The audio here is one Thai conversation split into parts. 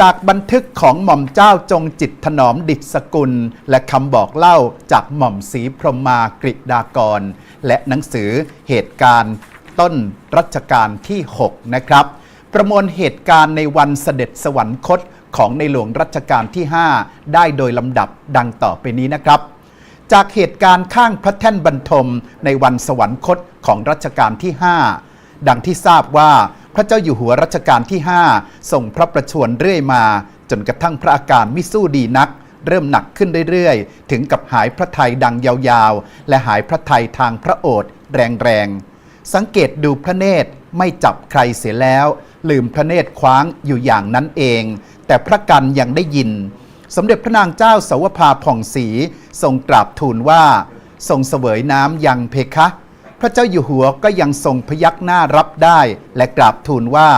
จากบันทึกของหม่อมเจ้าจงจิตถนอมดิษกุล และคำบอกเล่าจากหม่อมศรีพรหมากฤดากร และหนังสือเหตุการณ์ต้นรัชกาลที่ 6 นะครับ ประมวลเหตุการณ์ในวันเสด็จสวรรคตของในหลวงรัชกาลที่ 5 ได้โดยลำดับดังต่อไปนี้นะครับจากเหตุการณ์ข้างพระแท่นบรรทมในวันสวรรคตของรัชกาลที่ 5 ดังที่ทราบว่า ระเจ้าอยู่หัวรัชกาลที่5ส่งพระประชวรเรื่อยมา จนกระทั่งพระอาการมิสู้ดีนัก เริ่มหนักขึ้นเรื่อยๆ ถึงกับหายพระไทยดังยาวๆ และหายพระไทยทางพระโอษฐ์แรงๆ สังเกตดูพระเนตรไม่จับใครเสียแล้ว ลืมพระเนตรคว้างอยู่อย่างนั้นเอง แต่พระกันยังได้ยิน สมเด็จพระนางเจ้าสาวภาผ่องศรีทรงกราบทูลว่า ทรงเสวยน้ำยังเพคะ พระเจ้าอยู่หัวก็ยังทรงพยักหน้ารับได้ และกราบทูลว่า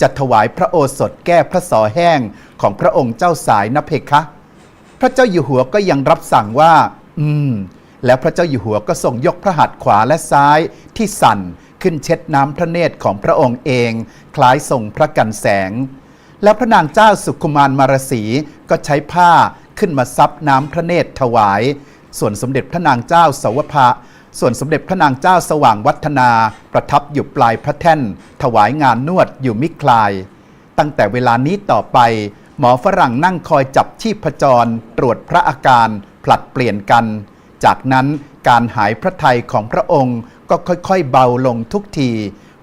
จะถวายพระโอสถแก้พระสอแห้งของพระองค์เจ้าสายนเพคะ พระเจ้าอยู่หัวก็ยังรับสั่งว่า อืม แล้วพระเจ้าอยู่หัวก็ทรงยกพระหัตถ์ขวาและซ้ายที่สั่นขึ้นเช็ดน้ำพระเนตรของพระองค์เอง คล้ายทรงพระกันแสง แล้วพระนางเจ้าสุขุมารมารสีก็ใช้ผ้าขึ้นมาซับน้ำพระเนตรถวาย ส่วนสมเด็จพระนางเจ้าสาวภะ ส่วนสมเด็จพระนางเจ้าสว่างวัฒนาประทับอยู่ปลายพระแท่น ถวายงานนวดอยู่มิคลาย ตั้งแต่เวลานี้ต่อไป หมอฝรั่งนั่งคอยจับชีพจร ตรวจพระอาการผลัดเปลี่ยนกัน จากนั้นการหายพระทัยของพระองค์ก็ค่อยๆ เบาลงทุกที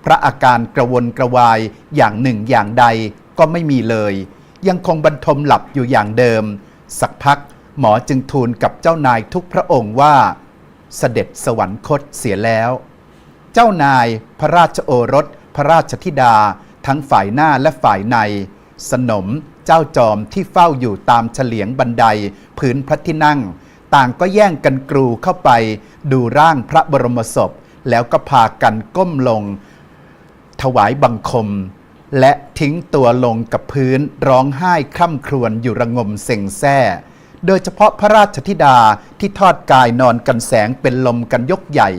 พระอาการกระวนกระวายอย่างหนึ่งอย่างใดก็ไม่มีเลย ยังคงบรรทมหลับอยู่อย่างเดิม สักพักหมอจึงทูลกับเจ้านายทุกพระองค์ว่า เสด็จสวรรคตเสียแล้ว เจ้านายพระราชโอรส พระราชธิดา ทั้งฝ่ายหน้าและฝ่ายใน สนมเจ้าจอมที่เฝ้าอยู่ตามเฉลียงบันไดพื้นพระที่นั่ง ต่างก็แย่งกันกรูเข้าไป ดูร่างพระบรมศพ แล้วก็พากันก้มลง ถวายบังคม และทิ้งตัวลงกับพื้นร้องไห้คร่ำครวญอยู่ระงมเซ็งแซ่ โดยเฉพาะพระราชธิดาที่ทอดกายนอนกันแสงเป็นลมกันยกใหญ่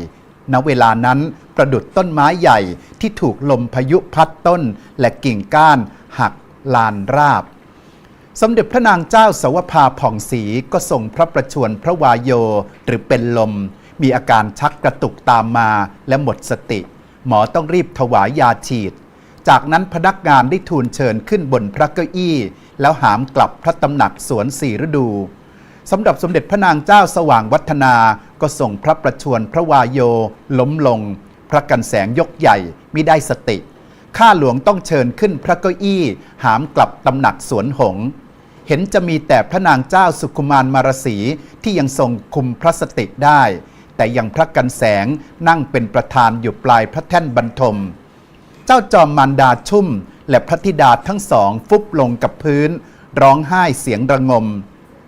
ณ เวลานั้นประดุดต้นไม้ใหญ่ที่ถูกลมพายุพัดต้นและกิ่งก้านหักลานราบ สมเด็จพระนางเจ้าสวภาผ่องศรีก็ส่งพระประชวรพระวายโยหรือเป็นลม มีอาการชักกระตุกตามมาและหมดสติ หมอต้องรีบถวายยาฉีด จากนั้นพนักงานได้ทูลเชิญขึ้นบนพระเก้าอี้ แล้วหามกลับพระตำหนักสวนสี่ฤดูสำหรับสมเด็จพระนางเจ้าสว่างวัฒนาก็ส่งพระประชวรพระวายโย ล้มลง พระกันแสงยกใหญ่มิได้สติ ข้าหลวงต้องเชิญขึ้นพระเก้าอี้ หามกลับตำหนักสวนหง เห็นจะมีแต่พระนางเจ้าสุขุมารมารสีที่ยังทรงคุมพระสติได้ แต่ยังพระกันแสงนั่งเป็นประธานอยู่ปลายพระแท่นบรรทม เจ้าจอมมารดาชุ่ม และพระธิดาทั้งสองฟุบลงกับพื้น ร้องไห้เสียงระงม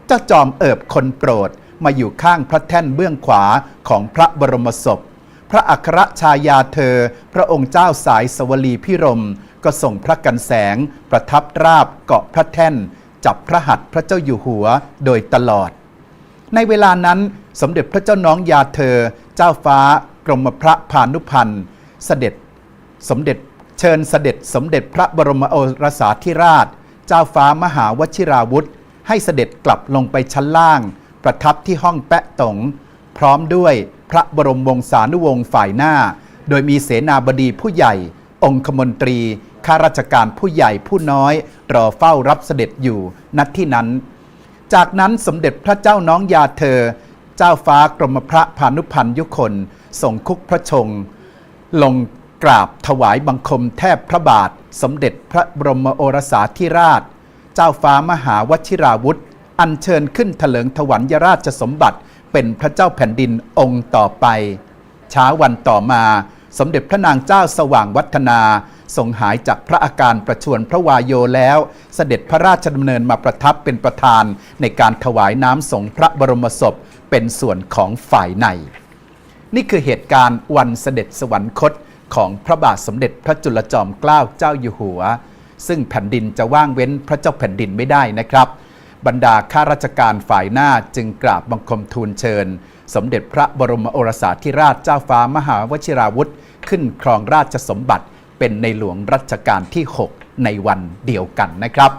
เจ้าจอมเอิบคนโปรดมาอยู่ข้างพระแท่นเบื้องขวาของพระบรมศพ พระอัครชายาเธอ พระองค์เจ้าสายสวลีพิรม ก็ส่งพระกันแสง ประทับราบเกาะพระแท่น จับพระหัตถ์พระเจ้าอยู่หัวโดยตลอด ในเวลานั้นสมเด็จพระเจ้าน้องยาเธอ เจ้าฟ้ากรมพระพานุพันธ์เสด็จสมเด็จ เชิญเสด็จสมเด็จพระบรมโอรสาธิราช เจ้าฟ้ามหาวชิราวุธ ให้เสด็จกลับลงไปชั้นล่าง ประทับที่ห้องแปะตงพร้อมด้วยพระบรมวงศานุวงศ์ฝ่ายหน้า โดยมีเสนาบดีผู้ใหญ่ องคมนตรี ข้าราชการผู้ใหญ่ผู้น้อย รอเฝ้ารับเสด็จอยู่ณที่นั้น จากนั้นสมเด็จพระเจ้าน้องยาเธอ เจ้าฟ้ากรมพระพานุพันยุคนส่งคุกพระชง ลง กราบถวายบังคมแทบพระบาท สมเด็จพระบรมโอรสาธิราช เจ้าฟ้ามหาวชิราวุธ อัญเชิญขึ้นเถลิงถวัลยราชสมบัติ เป็นพระเจ้าแผ่นดินองค์ต่อไป เช้าวันต่อมา สมเด็จพระนางเจ้าสว่างวัฒนาทรงหายจากพระอาการประชวรพระวายโยแล้ว เสด็จพระราชดำเนินมาประทับเป็นประธานในการถวายน้ำสงฆ์พระบรมศพเป็นส่วนของฝ่ายใน นี่คือเหตุการณ์วันเสด็จสวรรคต ของพระบาทสมเด็จพระจุลจอมเกล้าเจ้าอยู่หัว ซึ่งแผ่นดินจะว่างเว้นพระเจ้าแผ่นดินไม่ได้นะครับ บรรดาข้าราชการฝ่ายหน้าจึงกราบบังคมทูลเชิญ สมเด็จพระบรมโอรสาธิราชเจ้าฟ้ามหาวชิราวุธ ขึ้นครองราชสมบัติเป็นในหลวงรัชกาลที่ 6 ในวันเดียวกันนะครับ